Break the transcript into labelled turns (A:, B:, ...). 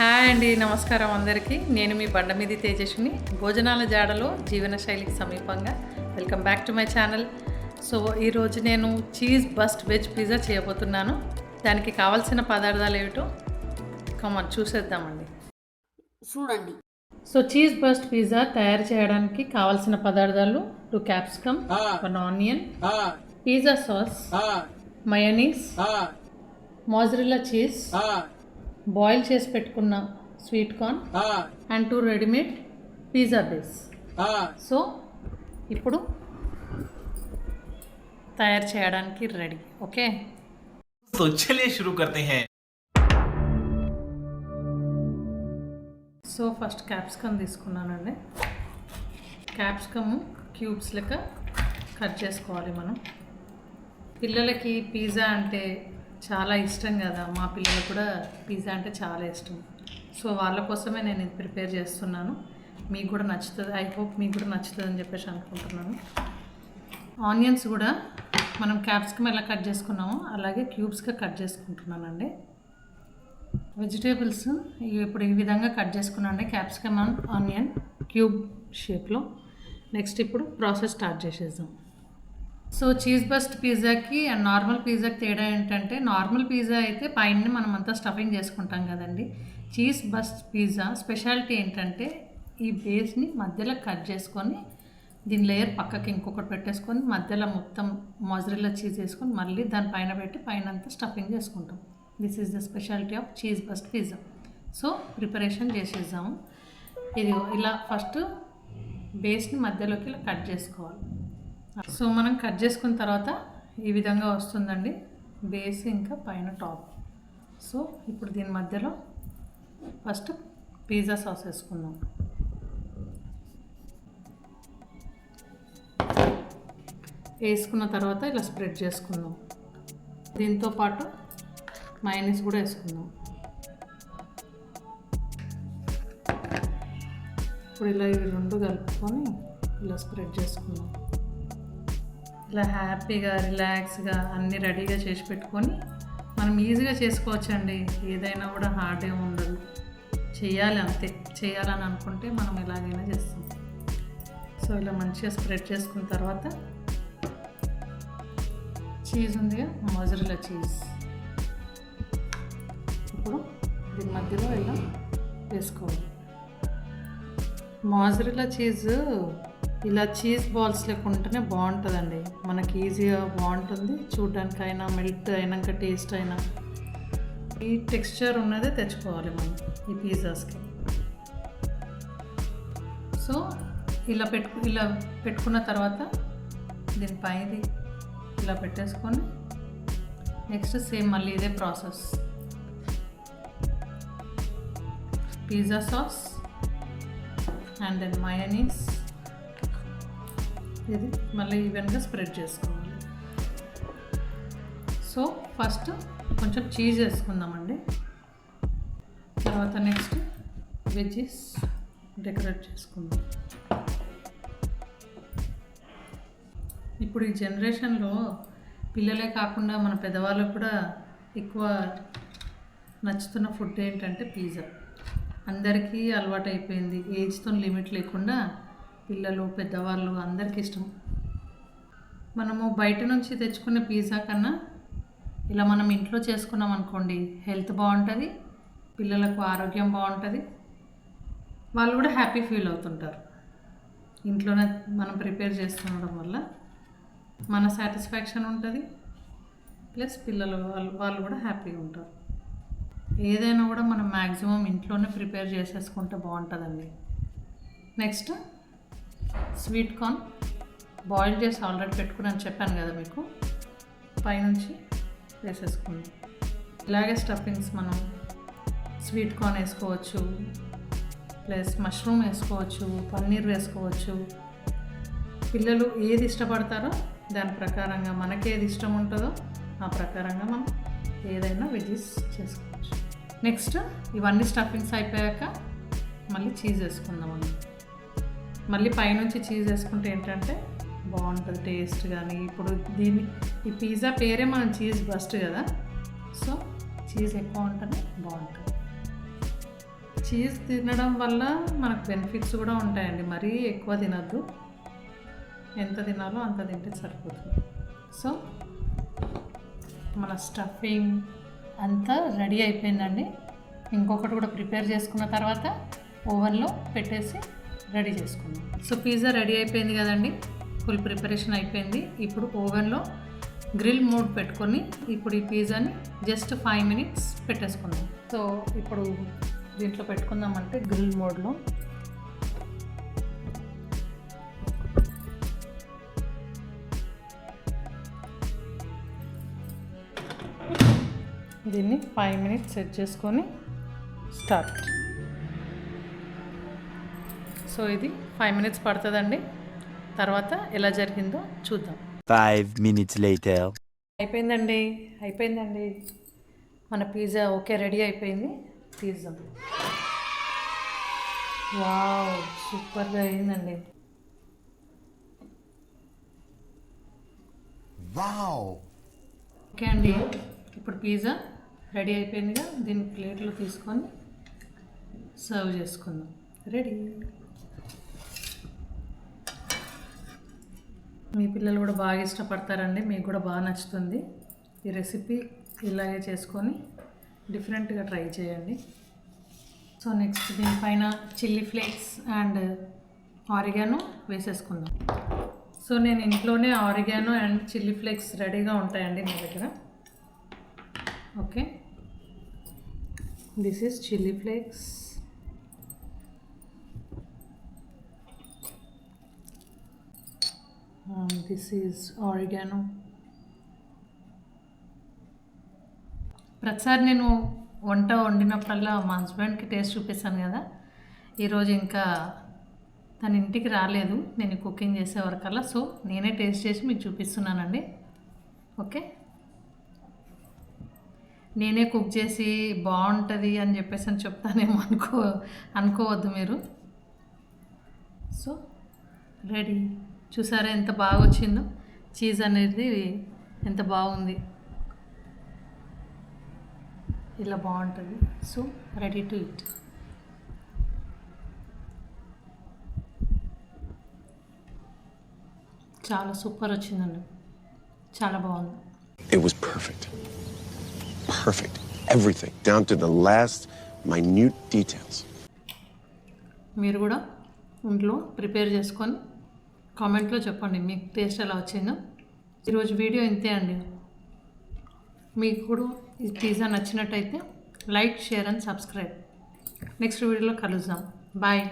A: Hi అండి నమస్కారం అందరికీ. నేను మీ బండమీది తేజస్విని. భోజనాల జాడలో జీవన శైలికి సమీపంగా welcome back to my channel. So ఈరోజు నేను చీజ్ బస్ట్ వెజ్ పిజ్జా చేయబోతున్నాను. దానికి కావాల్సిన పదార్థాలు ఏమిటో కమన్ చూసేద్దామండి.
B: చూడండి.
A: సో చీజ్ బస్ట్ పిజ్జా తయారు చేయడానికి కావాల్సిన పదార్థాలు two capsicum one onion pizza sauce mayonnaise mozzarella cheese boil చేసి పెట్టుకున్న sweet corn and two readymade pizza base so ఇప్పుడు తయారు చేయడానికి రెడీ ఓకే
C: तो चलिए शुरू करते हैं
A: సో ఫస్ట్ క్యాప్సికమ్ తీసుకున్నానండి క్యాప్సికమ్ క్యూబ్స్ లెక్క కట్ చేసుకోవాలి మనం పిల్లలకి పిజ్జా అంటే చాలా ఇష్టం కదా. మా పిల్లలకు కూడా పిజ్జా అంటే చాలా ఇష్టం. సో వాళ్ళ కోసమే నేను ఇది ప్రిపేర్ చేస్తున్నాను. మీకు కూడా నచ్చుతుంది. ఐ హోప్ మీకు కూడా నచ్చుతుంది అని చెప్పేసి అనుకుంటున్నాను. ఆనియన్స్ కూడా మనం క్యాప్సికమ్ ఎలా కట్ చేసుకున్నామో అలాగే క్యూబ్స్గా కట్ చేసుకుంటున్నానండి. వెజిటేబుల్స్ ఇప్పుడు ఈ విధంగా కట్ చేసుకున్నానండి. క్యాప్సికమ్ ఆనియన్ క్యూబ్ షేప్లో. నెక్స్ట్ ఇప్పుడు ప్రాసెస్ స్టార్ట్ చేసేద్దాం. సో చీజ్ బస్ట్ పిజ్జాకి అండ్ నార్మల్ పిజ్జాకి తేడా ఏంటంటే నార్మల్ పిజ్జా అయితే పైన మనం అంతా స్టఫింగ్ చేసుకుంటాం కదండి. చీజ్ బస్ట్ పిజ్జా స్పెషాలిటీ ఏంటంటే ఈ బేస్ని మధ్యలో కట్ చేసుకొని దీని లేయర్ పక్కకి ఇంకొకటి పెట్టేసుకొని మధ్యలో మొత్తం మొజరిల్లా చీజ్ వేసుకొని మళ్ళీ దాని పైన పెట్టి పైన అంతా స్టఫింగ్ చేసుకుంటాం. This is the speciality of cheese burst pizza so preparation చేసేద్దాము. ఇది ఇలా ఫస్ట్ బేస్ని మధ్యలోకి ఇలా కట్ చేసుకోవాలి. సో మనం కట్ చేసుకున్న తర్వాత ఈ విధంగా వస్తుందండి. బేస్ ఇంకా పైన టాప్. సో ఇప్పుడు దీని మధ్యలో ఫస్ట్ పిజ్జా సాస్ వేసుకుందాం. వేసుకున్న తర్వాత ఇలా స్ప్రెడ్ చేసుకుందాం. దీంతో పాటు మైనస్ కూడా వేసుకుందాం. ఇప్పుడు ఇలా ఇవి రెండు కలుపుకొని ఇలా స్ప్రెడ్ చేసుకుందాం. ఇలా హ్యాపీగా రిలాక్స్గా అన్నీ రెడీగా చేసి పెట్టుకొని మనం ఈజీగా చేసుకోవచ్చండి. ఏదైనా కూడా హార్డ్ ఏమి ఉండదు. చేయాలి అంతే. చేయాలని అనుకుంటే మనం ఎలాగైనా చేస్తాం. సో ఇలా మంచిగా స్ప్రెడ్ చేసుకున్న తర్వాత చీజ్ ఉంది మొజరిలా చీజ్. ఇప్పుడు దీని మధ్యలో ఇలా వేసుకోవాలి. మాజరిలా చీజ్ ఇలా చీజ్ బాల్స్ లేకుంటేనే బాగుంటుందండి. మనకి ఈజీగా బాగుంటుంది. చూడ్డానికైనా మెల్ట్ అయినాక టేస్ట్ అయినా. ఈ టెక్స్చర్ ఉన్నదే తెచ్చుకోవాలి మనం ఈ పిజ్జాస్కి సో ఇలా పెట్టు ఇలా పెట్టుకున్న తర్వాత దీనిపైది ఇలా పెట్టేసుకొని నెక్స్ట్ సేమ్ మళ్ళీ ఇదే process pizza sauce and then mayonnaise ఇది మళ్ళీ ఈవెన్గా స్ప్రెడ్ చేసుకోవాలి. సో ఫస్ట్ కొంచెం చీజ్ వేసుకుందామండి. తర్వాత నెక్స్ట్ వెజ్జెస్ డెకరేట్ చేసుకుందాం. ఇప్పుడు ఈ జనరేషన్లో పిల్లలే కాకుండా మన పెద్దవాళ్ళకు కూడా ఎక్కువ నచ్చుతున్న ఫుడ్ ఏంటంటే పిజ్జా. అందరికీ అలవాటు అయిపోయింది ఏజ్తో లిమిట్ లేకుండా పిల్లలు పెద్దవాళ్ళు అందరికీ ఇష్టం. మనము బయట నుంచి తెచ్చుకునే పిజ్జా కన్నా ఇలా మనం ఇంట్లో చేసుకున్నాం అనుకోండి హెల్త్ బాగుంటుంది పిల్లలకు ఆరోగ్యం బాగుంటుంది వాళ్ళు కూడా హ్యాపీ ఫీల్ అవుతుంటారు. ఇంట్లోనే మనం ప్రిపేర్ చేస్తుండడం వల్ల మన సాటిస్ఫాక్షన్ ఉంటుంది ప్లస్ పిల్లలు వాళ్ళు వాళ్ళు కూడా హ్యాపీగా ఉంటారు. ఏదైనా కూడా మనం మ్యాక్సిమం ఇంట్లోనే ప్రిపేర్ చేసేసుకుంటే బాగుంటుందండి. Next sweet corn. బాయిల్ చేసి ఆల్రెడీ పెట్టుకున్నాను చెప్పాను కదా మీకు. పైనుంచి వేసేసుకుందాం ఇలాగే స్టఫింగ్స్ మనం స్వీట్ కార్న్ వేసుకోవచ్చు ప్లస్ మష్రూమ్ వేసుకోవచ్చు పన్నీర్ వేసుకోవచ్చు. పిల్లలు ఏది ఇష్టపడతారో దాని ప్రకారంగా మనకి ఏది ఇష్టం ఉంటుందో ఆ ప్రకారంగా మనం ఏదైనా వెజీస్ చేసుకోవచ్చు. నెక్స్ట్ ఇవన్నీ స్టఫింగ్స్ అయిపోయాక మళ్ళీ చీజ్ వేసుకుందాం అన్నమాట. మళ్ళీ పైనుంచి చీజ్ వేసుకుంటే ఏంటంటే బాగుంటుంది టేస్ట్ కానీ ఇప్పుడు దీన్ని ఈ పిజ్జా పేరే మనం చీజ్ బస్ట్ కదా. సో చీజ్ ఎక్కువ ఉంటేనే బాగుంటుంది. చీజ్ తినడం వల్ల మనకు బెనిఫిట్స్ కూడా ఉంటాయండి. మరీ ఎక్కువ తినద్దు. ఎంత తినాలో అంత తింటే సరిపోతుంది. సో మన స్టఫింగ్ అంతా రెడీ అయిపోయిందండి. ఇంకొకటి కూడా ప్రిపేర్ చేసుకున్న తర్వాత ఓవెన్లో పెట్టేసి రెడీ చేసుకుందాం సో పిజ్జా రెడీ అయిపోయింది కదండి. ఫుల్ ప్రిపరేషన్ అయిపోయింది. ఇప్పుడు ఓవెన్లో గ్రిల్ మోడ్ పెట్టుకొని ఇప్పుడు ఈ పిజ్జాని జస్ట్ ఫైవ్ మినిట్స్ పెట్టేసుకుందాం. సో ఇప్పుడు దీంట్లో పెట్టుకుందామంటే గ్రిల్ మోడ్లో దీన్ని ఫైవ్ మినిట్స్ సెట్ చేసుకొని స్టార్ట్. సో ఇది ఫైవ్ మినిట్స్ పడుతుందండి. తర్వాత ఎలా జరిగిందో చూద్దాం.
D: Five minutes later.
A: అయిపోయిందండి. అయిపోయిందండి. మన పిజ్జా ఓకే రెడీ అయిపోయింది. తీద్దాం. వావ్ సూపర్గా అయిందండి.
E: Wow.
A: ఓకే అండి. ఇప్పుడు పిజ్జా రెడీ అయిపోయిందిగా. దీన్ని ప్లేట్లో తీసుకొని సర్వ్ చేసుకుందాం. రెడీ. మీ పిల్లలు కూడా బాగా ఇష్టపడతారండి. మీకు కూడా బాగా నచ్చుతుంది. ఈ రెసిపీ ఇలాగే చేసుకొని డిఫరెంట్గా ట్రై చేయండి. సో నెక్స్ట్ దీనిపైన చిల్లీ ఫ్లేక్స్ అండ్ ఆరిగాను వేసేసుకుందాం. సో నేను ఇంట్లోనే ఆరిగానో అండ్ చిల్లీ ఫ్లేక్స్ రెడీగా ఉంటాయండి నా దగ్గర. Okay. This is chilli flakes. This is oregano ప్రతిసారి నేను వంట వండినప్పుడల్లా మా హస్బెండ్కి టేస్ట్ చూపిస్తాను కదా. ఈరోజు ఇంకా తన ఇంటికి రాలేదు. నేను కుకింగ్ చేసేవరకల్లా సో నేనే టేస్ట్ చేసి మీకు చూపిస్తున్నానండి. ఓకే? నేనే కుక్ చేసి బాగుంటుంది అని చెప్పేసి అని చెప్తానేమో అనుకో అనుకోవద్దు మీరు. So ready. చూసారా ఎంత బాగా వచ్చిందో చీజ్ అనేది ఎంత బాగుంది. ఇలా బాగుంటుంది. సో రెడీ టు ఇట్ చాలా సూపర్ వచ్చిందండి. చాలా బాగుంది.
E: It was perfect. Perfect. Everything, down to the last minute details.
A: మీరు కూడా ఇంట్లో ప్రిపేర్ చేసుకొని కామెంట్లో చెప్పండి మీకు టేస్ట్ ఎలా వచ్చిందో. ఈరోజు వీడియో ఇంతే అండి. మీకు కూడా ఈ పిజ్జా నచ్చినట్టయితే like share and subscribe. Next వీడియోలో కలుద్దాం. బాయ్.